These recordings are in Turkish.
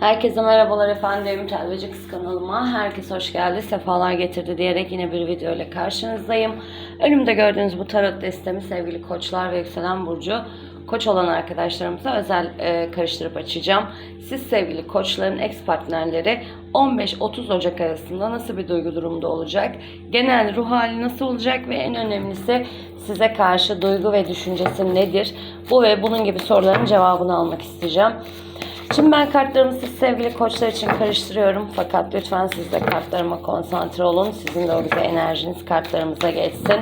Herkese merhabalar efendim. Telveci Kız kanalıma. Herkes hoş geldi. Sefalar getirdi diyerek yine bir video ile karşınızdayım. Önümde gördüğünüz bu tarot destemi sevgili koçlar ve yükselen burcu koç olan arkadaşlarımıza özel e, karıştırıp açacağım. Siz sevgili koçların ex partnerleri 15-30 Ocak arasında nasıl bir duygu durumda olacak? Genel ruh hali nasıl olacak ve en önemlisi size karşı duygu ve düşüncesi nedir? Bu ve bunun gibi soruların cevabını almak isteyeceğim. Şimdi ben kartlarımı siz sevgili koçlar için karıştırıyorum. Fakat lütfen siz de kartlarıma konsantre olun. Sizin de o güzel enerjiniz kartlarımıza geçsin.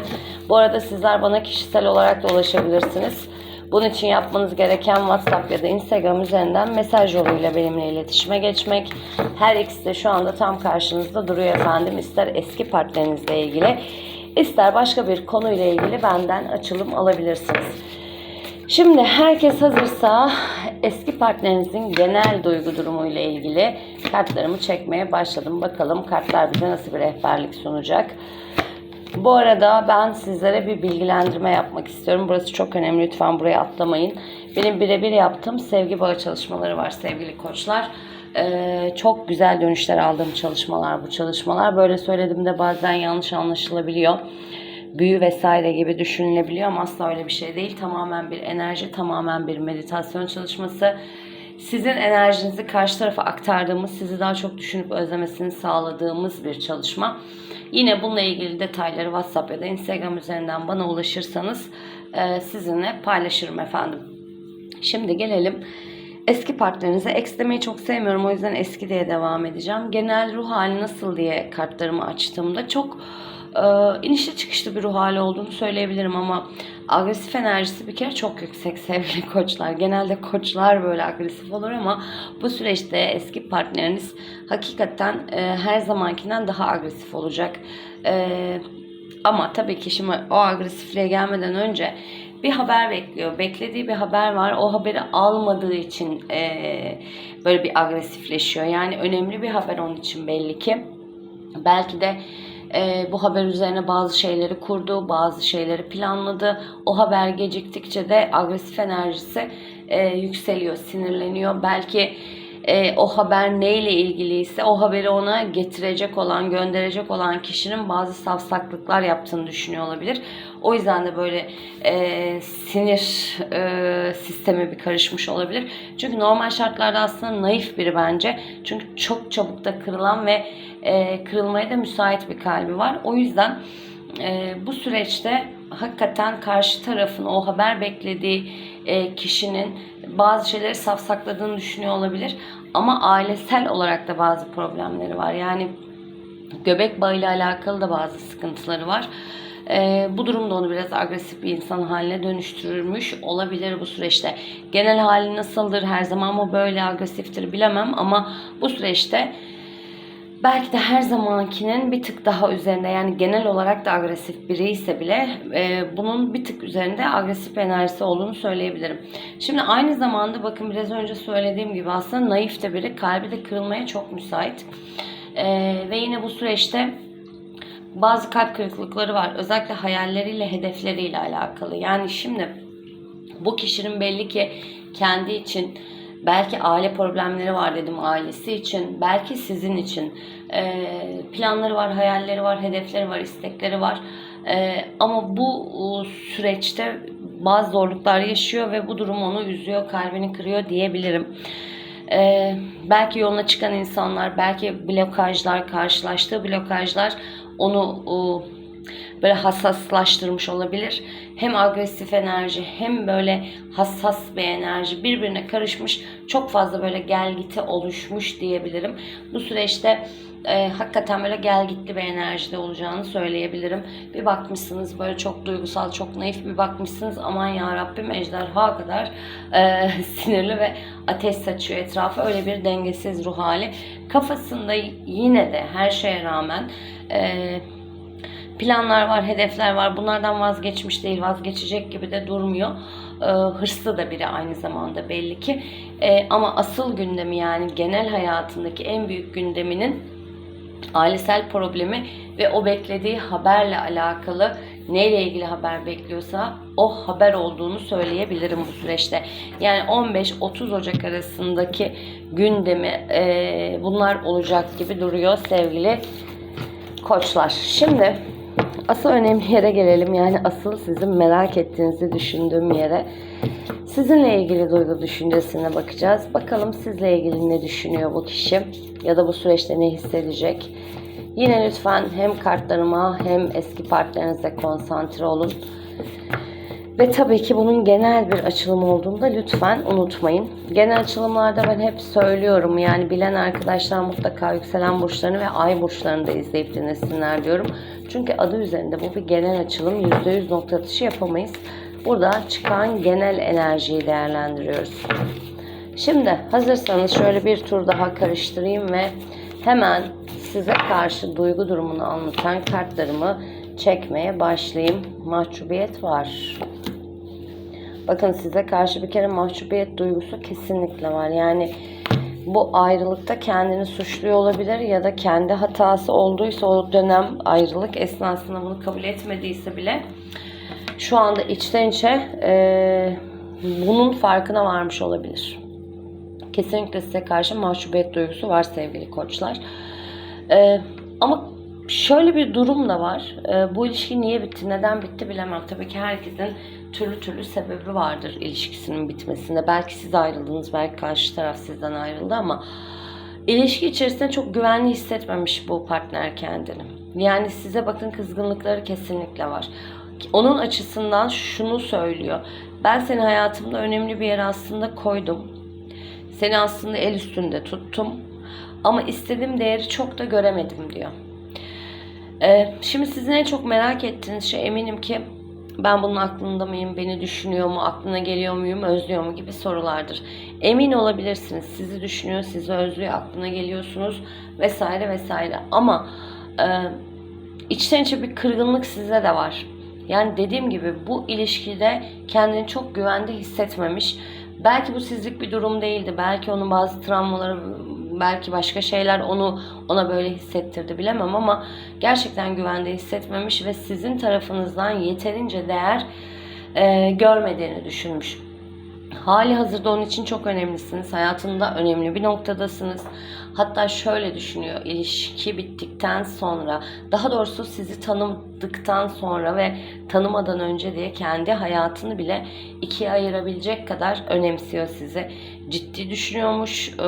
Bu arada sizler bana kişisel olarak da ulaşabilirsiniz. Bunun için yapmanız gereken WhatsApp ya da Instagram üzerinden mesaj yoluyla benimle iletişime geçmek. Her ikisi de şu anda tam karşınızda duruyor efendim. İster eski partnerinizle ilgili, ister başka bir konuyla ilgili benden açılım alabilirsiniz. Şimdi herkes hazırsa eski partnerinizin genel duygu durumu ile ilgili kartlarımı çekmeye başladım. Bakalım kartlar bize nasıl bir rehberlik sunacak. Bu arada ben sizlere bir bilgilendirme yapmak istiyorum. Burası çok önemli. Lütfen buraya atlamayın. Benim birebir yaptığım sevgi bağı çalışmaları var sevgili koçlar. Ee, çok güzel dönüşler aldığım çalışmalar bu çalışmalar. Böyle söylediğimde bazen yanlış anlaşılabiliyor büyü vesaire gibi düşünülebiliyor ama asla öyle bir şey değil. Tamamen bir enerji, tamamen bir meditasyon çalışması. Sizin enerjinizi karşı tarafa aktardığımız, sizi daha çok düşünüp özlemesini sağladığımız bir çalışma. Yine bununla ilgili detayları WhatsApp ya da Instagram üzerinden bana ulaşırsanız e, sizinle paylaşırım efendim. Şimdi gelelim eski partnerinize. Ex demeyi çok sevmiyorum o yüzden eski diye devam edeceğim. Genel ruh hali nasıl diye kartlarımı açtığımda çok e, inişli çıkışlı bir ruh hali olduğunu söyleyebilirim ama agresif enerjisi bir kere çok yüksek sevgili koçlar. Genelde koçlar böyle agresif olur ama bu süreçte eski partneriniz hakikaten e, her zamankinden daha agresif olacak. E, ama tabii ki şimdi o agresifliğe gelmeden önce bir haber bekliyor. Beklediği bir haber var. O haberi almadığı için e, böyle bir agresifleşiyor. Yani önemli bir haber onun için belli ki. Belki de e, bu haber üzerine bazı şeyleri kurdu, bazı şeyleri planladı. O haber geciktikçe de agresif enerjisi e, yükseliyor, sinirleniyor. Belki e, o haber neyle ilgiliyse o haberi ona getirecek olan, gönderecek olan kişinin bazı safsaklıklar yaptığını düşünüyor olabilir. O yüzden de böyle e, sinir e, sistemi bir karışmış olabilir. Çünkü normal şartlarda aslında naif biri bence. Çünkü çok çabuk da kırılan ve e, kırılmaya da müsait bir kalbi var. O yüzden e, bu süreçte hakikaten karşı tarafın o haber beklediği e, kişinin bazı şeyleri safsakladığını düşünüyor olabilir. Ama ailesel olarak da bazı problemleri var. Yani göbek bağıyla alakalı da bazı sıkıntıları var. E, bu durumda onu biraz agresif bir insan haline dönüştürmüş olabilir bu süreçte. Genel hali nasıldır, her zaman mı böyle agresiftir bilemem ama bu süreçte belki de her zamankinin bir tık daha üzerinde yani genel olarak da agresif biri ise bile e, bunun bir tık üzerinde agresif enerjisi olduğunu söyleyebilirim. Şimdi aynı zamanda bakın biraz önce söylediğim gibi aslında naif de biri kalbi de kırılmaya çok müsait. E, ve yine bu süreçte bazı kalp kırıklıkları var. Özellikle hayalleriyle, hedefleriyle alakalı. Yani şimdi bu kişinin belli ki kendi için belki aile problemleri var dedim ailesi için, belki sizin için e, planları var, hayalleri var, hedefleri var, istekleri var. E, ama bu süreçte bazı zorluklar yaşıyor ve bu durum onu üzüyor, kalbini kırıyor diyebilirim. E, belki yoluna çıkan insanlar, belki blokajlar, karşılaştığı blokajlar onu böyle hassaslaştırmış olabilir. Hem agresif enerji hem böyle hassas bir enerji birbirine karışmış çok fazla böyle gel giti oluşmuş diyebilirim. Bu süreçte e, hakikaten böyle gel gitti bir enerjide olacağını söyleyebilirim. Bir bakmışsınız böyle çok duygusal, çok naif bir bakmışsınız aman ya Rabbim ejderha kadar e, sinirli ve ateş saçıyor etrafı. Öyle bir dengesiz ruh hali. Kafasında yine de her şeye rağmen e, planlar var, hedefler var. Bunlardan vazgeçmiş değil, vazgeçecek gibi de durmuyor. Ee, hırslı da biri aynı zamanda belli ki. Ee, ama asıl gündemi yani genel hayatındaki en büyük gündeminin ailesel problemi ve o beklediği haberle alakalı neyle ilgili haber bekliyorsa o haber olduğunu söyleyebilirim bu süreçte. Yani 15-30 Ocak arasındaki gündemi e, bunlar olacak gibi duruyor sevgili koçlar. Şimdi asıl önemli yere gelelim. Yani asıl sizin merak ettiğinizi düşündüğüm yere. Sizinle ilgili duygu düşüncesine bakacağız. Bakalım sizle ilgili ne düşünüyor bu kişi ya da bu süreçte ne hissedecek. Yine lütfen hem kartlarıma hem eski partnerinize konsantre olun. Ve tabii ki bunun genel bir açılım olduğunda lütfen unutmayın. Genel açılımlarda ben hep söylüyorum yani bilen arkadaşlar mutlaka yükselen burçlarını ve ay burçlarını da izleyip dinlesinler diyorum. Çünkü adı üzerinde bu bir genel açılım. %100 nokta atışı yapamayız. Burada çıkan genel enerjiyi değerlendiriyoruz. Şimdi hazırsanız şöyle bir tur daha karıştırayım ve hemen size karşı duygu durumunu anlatan kartlarımı çekmeye başlayayım. Mahcubiyet var. Bakın size karşı bir kere mahcubiyet duygusu kesinlikle var. Yani bu ayrılıkta kendini suçluyor olabilir ya da kendi hatası olduysa o dönem ayrılık esnasında bunu kabul etmediyse bile şu anda içten içe e, bunun farkına varmış olabilir. Kesinlikle size karşı mahcubiyet duygusu var sevgili koçlar. E, ama şöyle bir durum da var. E, bu ilişki niye bitti, neden bitti bilemem. Tabii ki herkesin türlü türlü sebebi vardır ilişkisinin bitmesinde. Belki siz ayrıldınız, belki karşı taraf sizden ayrıldı ama ilişki içerisinde çok güvenli hissetmemiş bu partner kendini. Yani size bakın kızgınlıkları kesinlikle var. Onun açısından şunu söylüyor. Ben seni hayatımda önemli bir yere aslında koydum. Seni aslında el üstünde tuttum. Ama istediğim değeri çok da göremedim diyor. Ee, şimdi sizin en çok merak ettiğiniz şey eminim ki ben bunun aklında mıyım, beni düşünüyor mu, aklına geliyor muyum, özlüyor mu gibi sorulardır. Emin olabilirsiniz sizi düşünüyor, sizi özlüyor, aklına geliyorsunuz vesaire vesaire. Ama e, içten içe bir kırgınlık size de var. Yani dediğim gibi bu ilişkide kendini çok güvende hissetmemiş. Belki bu sizlik bir durum değildi. Belki onun bazı travmaları, belki başka şeyler onu ona böyle hissettirdi bilemem ama gerçekten güvende hissetmemiş ve sizin tarafınızdan yeterince değer e, görmediğini düşünmüş. Hali hazırda onun için çok önemlisiniz. Hayatında önemli bir noktadasınız. Hatta şöyle düşünüyor. ilişki bittikten sonra, daha doğrusu sizi tanıdıktan sonra ve tanımadan önce diye kendi hayatını bile ikiye ayırabilecek kadar önemsiyor sizi. Ciddi düşünüyormuş. Ee,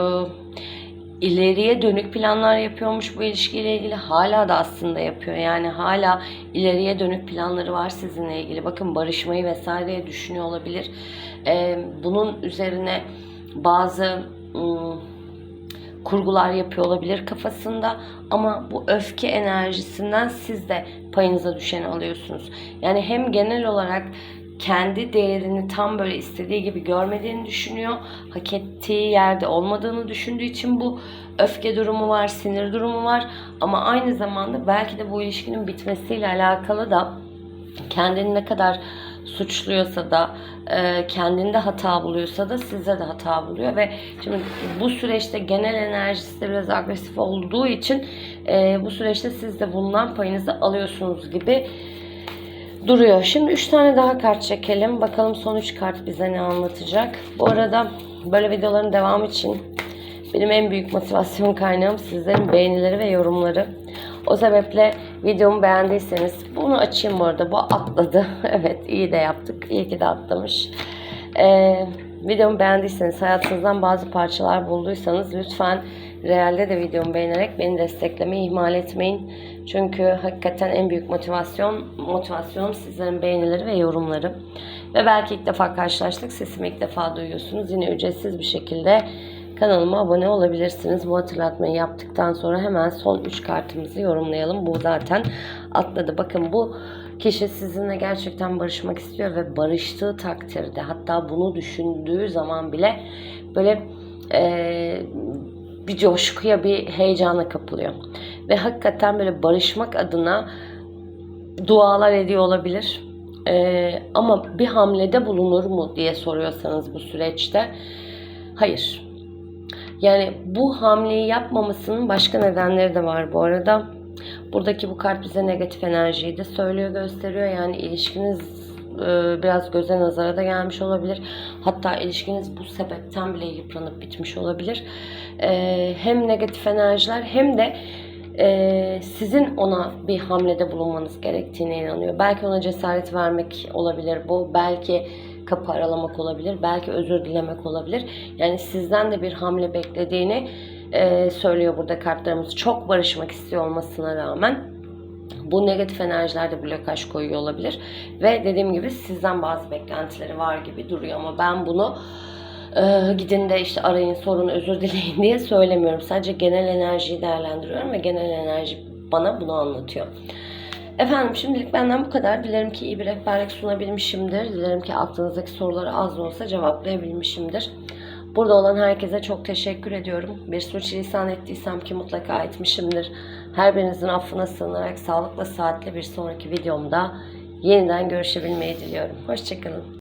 ileriye dönük planlar yapıyormuş bu ilişkiyle ilgili. Hala da aslında yapıyor. Yani hala ileriye dönük planları var sizinle ilgili. Bakın barışmayı vesaireye düşünüyor olabilir. Ee, bunun üzerine bazı ım, kurgular yapıyor olabilir kafasında ama bu öfke enerjisinden siz de payınıza düşeni alıyorsunuz. Yani hem genel olarak kendi değerini tam böyle istediği gibi görmediğini düşünüyor. Hak ettiği yerde olmadığını düşündüğü için bu öfke durumu var, sinir durumu var. Ama aynı zamanda belki de bu ilişkinin bitmesiyle alakalı da kendini ne kadar suçluyorsa da e, kendinde hata buluyorsa da size de hata buluyor ve şimdi bu süreçte genel enerjisi de biraz agresif olduğu için e, bu süreçte siz de bundan payınızı alıyorsunuz gibi duruyor. Şimdi 3 tane daha kart çekelim. Bakalım son 3 kart bize ne anlatacak. Bu arada böyle videoların devamı için benim en büyük motivasyon kaynağım sizlerin beğenileri ve yorumları. O sebeple videomu beğendiyseniz bunu açayım bu arada. Bu atladı. evet iyi de yaptık. İyi ki de atlamış. Ee, videomu beğendiyseniz hayatınızdan bazı parçalar bulduysanız lütfen realde de videomu beğenerek beni desteklemeyi ihmal etmeyin. Çünkü hakikaten en büyük motivasyon motivasyonum sizlerin beğenileri ve yorumları. Ve belki ilk defa karşılaştık. Sesimi ilk defa duyuyorsunuz. Yine ücretsiz bir şekilde kanalıma abone olabilirsiniz. Bu hatırlatmayı yaptıktan sonra hemen son 3 kartımızı yorumlayalım. Bu zaten atladı. Bakın bu kişi sizinle gerçekten barışmak istiyor ve barıştığı takdirde hatta bunu düşündüğü zaman bile böyle e, bir coşkuya bir heyecana kapılıyor. Ve hakikaten böyle barışmak adına dualar ediyor olabilir. Ee, ama bir hamlede bulunur mu diye soruyorsanız bu süreçte hayır. Yani bu hamleyi yapmamasının başka nedenleri de var bu arada. Buradaki bu kart bize negatif enerjiyi de söylüyor, gösteriyor. Yani ilişkiniz e, biraz göze nazara da gelmiş olabilir. Hatta ilişkiniz bu sebepten bile yıpranıp bitmiş olabilir. E, hem negatif enerjiler hem de e, sizin ona bir hamlede bulunmanız gerektiğine inanıyor. Belki ona cesaret vermek olabilir bu. Belki kapı aralamak olabilir. Belki özür dilemek olabilir. Yani sizden de bir hamle beklediğini e, söylüyor burada kartlarımız. Çok barışmak istiyor olmasına rağmen bu negatif enerjilerde blokaj koyuyor olabilir. Ve dediğim gibi sizden bazı beklentileri var gibi duruyor ama ben bunu gidin de işte arayın sorun özür dileyin diye söylemiyorum. Sadece genel enerjiyi değerlendiriyorum ve genel enerji bana bunu anlatıyor. Efendim şimdilik benden bu kadar. Dilerim ki iyi bir rehberlik sunabilmişimdir. Dilerim ki aklınızdaki soruları az da olsa cevaplayabilmişimdir. Burada olan herkese çok teşekkür ediyorum. Bir suçlisan ettiysem ki mutlaka etmişimdir. Her birinizin affına sığınarak sağlıkla saatle bir sonraki videomda yeniden görüşebilmeyi diliyorum. Hoşçakalın.